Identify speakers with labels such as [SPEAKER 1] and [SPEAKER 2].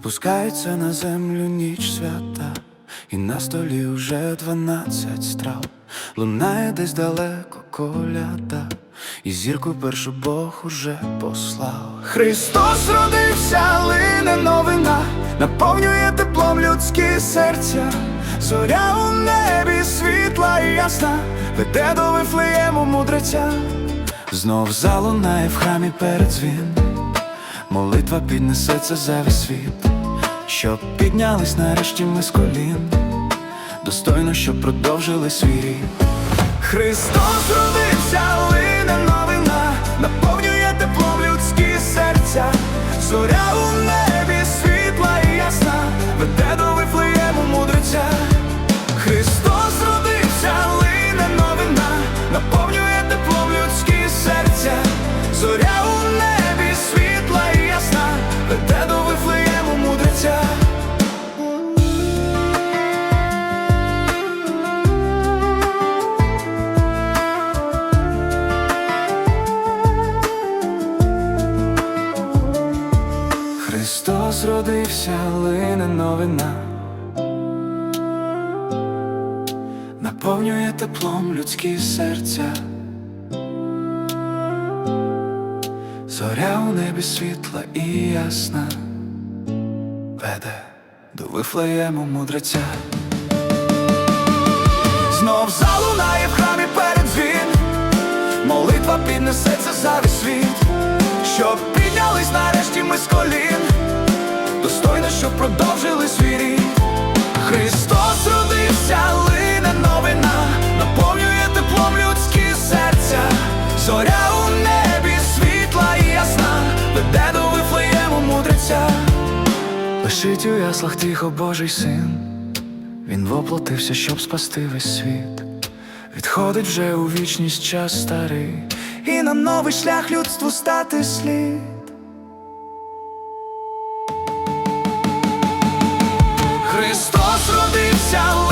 [SPEAKER 1] Спускається на землю ніч свята, і на столі вже дванадцять страв. Лунає десь далеко коляда, і зірку першу Бог уже послав. Христос родився, лине новина, наповнює теплом людські серця. Зоря у небі світла і ясна, веде до Вифлеєму мудреця. Знов залунає в храмі передзвін. Молитва піднесеться за весь світ, щоб піднялись нарешті ми з колін, достойно, щоб продовжили свій рік. Христос родився, лине новина, наповнює теплом людські серця, зоря у небі світла і ясна, веде до Христос родився, лине новина, наповнює теплом людські серця. Зоря у небі світла і ясна, веде до Вифлеєму мудреця. Знов залунає в храмі передзвін, молитва піднесеться за світ, щоб піднялись нарешті ми з колін, достойно, щоб продовжили свій рід. Христос родився, лине новина, наповнює теплом людські серця, зоря у небі світла і ясна, веде до Вифлеєму мудреця. Лишить у яслах тихо Божий син, він воплотився, щоб спасти весь світ. Відходить вже у вічність час старий, і на новий шлях людству стати слід. Родився,